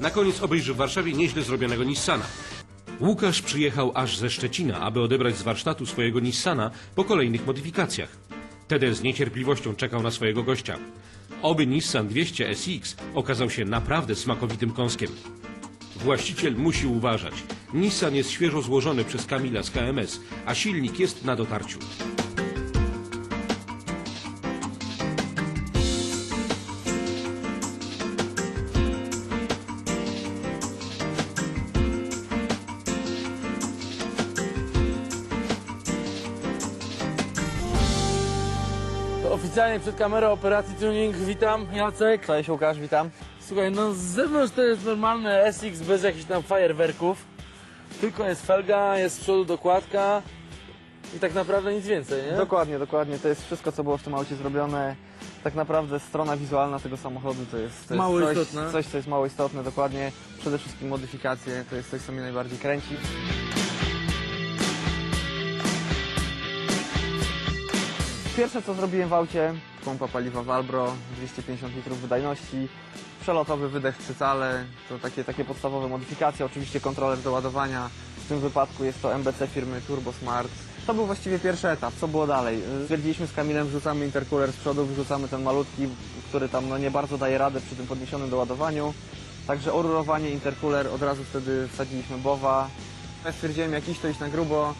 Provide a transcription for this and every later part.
Na koniec obejrzy w Warszawie nieźle zrobionego Nissana. Łukasz przyjechał aż ze Szczecina, aby odebrać z warsztatu swojego Nissana po kolejnych modyfikacjach. Teder z niecierpliwością czekał na swojego gościa. Oby Nissan 200 SX okazał się naprawdę smakowitym kąskiem. Właściciel musi uważać. Nissan jest świeżo złożony przez Kamila z KMS, a silnik jest na dotarciu. Oficjalnie przed kamerą operacji tuning, witam Jacek. Cześć Łukasz, witam. Słuchaj, no z zewnątrz to jest normalny SX bez jakichś tam fajerwerków. Tylko jest felga, jest z przodu dokładka i tak naprawdę nic więcej, nie? Dokładnie, dokładnie. To jest wszystko, co było w tym aucie zrobione. Tak naprawdę strona wizualna tego samochodu to jest, to jest Mało coś, istotne. coś, co jest mało istotne, dokładnie. Przede wszystkim modyfikacje, to jest coś, co mnie najbardziej kręci. Pierwsze, co zrobiłem w aucie, pompa paliwa Valbro, 250 litrów wydajności, przelotowy wydech trzy cale, to takie, takie podstawowe modyfikacje, oczywiście kontroler do ładowania, w tym wypadku jest to MBC firmy Turbo Smart. To był właściwie pierwszy etap, co było dalej? Stwierdziliśmy z Kamilem, wrzucamy interkuler z przodu, wrzucamy ten malutki, który tam no, nie bardzo daje radę przy tym podniesionym doładowaniu. Także orurowanie, interkuler, od razu wtedy wsadziliśmy BOWA. Ja stwierdziłem, jak iść, to iść na grubo.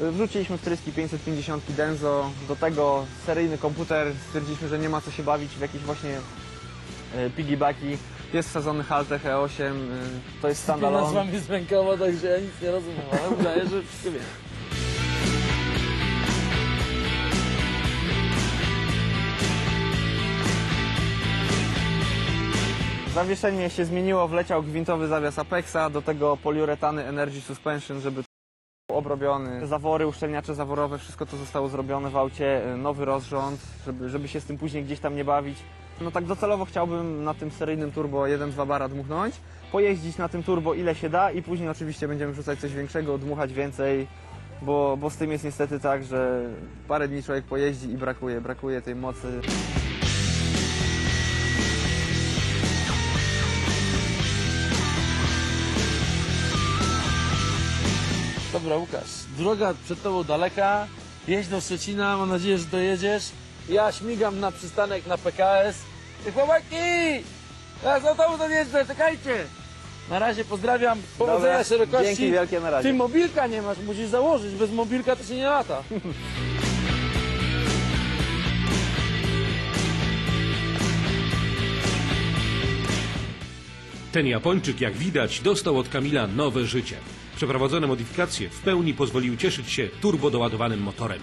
Wrzuciliśmy wtryski 550 Denso, do tego seryjny komputer. Stwierdziliśmy, że nie ma co się bawić w jakieś właśnie e, piggybacki. Jest wsadzony Haltech E8, e, to jest Nazwa standalone. mi z także ja nic nie rozumiem, ale udaję, że wszystko wiem. Zawieszenie się zmieniło, wleciał gwintowy zawias Apexa, do tego poliuretany Energy Suspension, żeby obrobiony. Zawory, uszczelniacze zaworowe, wszystko to zostało zrobione w aucie, e, nowy rozrząd, żeby, żeby się z tym później gdzieś tam nie bawić. No tak docelowo chciałbym na tym seryjnym turbo 1-2 bara dmuchnąć, pojeździć na tym turbo ile się da i później oczywiście będziemy wrzucać coś większego, dmuchać więcej, bo, bo z tym jest niestety tak, że parę dni człowiek pojeździ i brakuje, brakuje tej mocy. Dobra Łukasz, droga przed tobą daleka, jedź do Szczecina, mam nadzieję, że dojedziesz. Ja śmigam na przystanek na PKS. Ty chłopaki! Ja z autobusem jeżdżę, czekajcie! Na razie pozdrawiam, powodzenia, Dobra, szerokości. Dzięki wielkie na razie. Ty mobilka nie masz, musisz założyć, bez mobilka to się nie lata. Ten Japończyk, jak widać, dostał od Kamila nowe życie. Przeprowadzone modyfikacje w pełni pozwoliły cieszyć się turbo doładowanym motorem.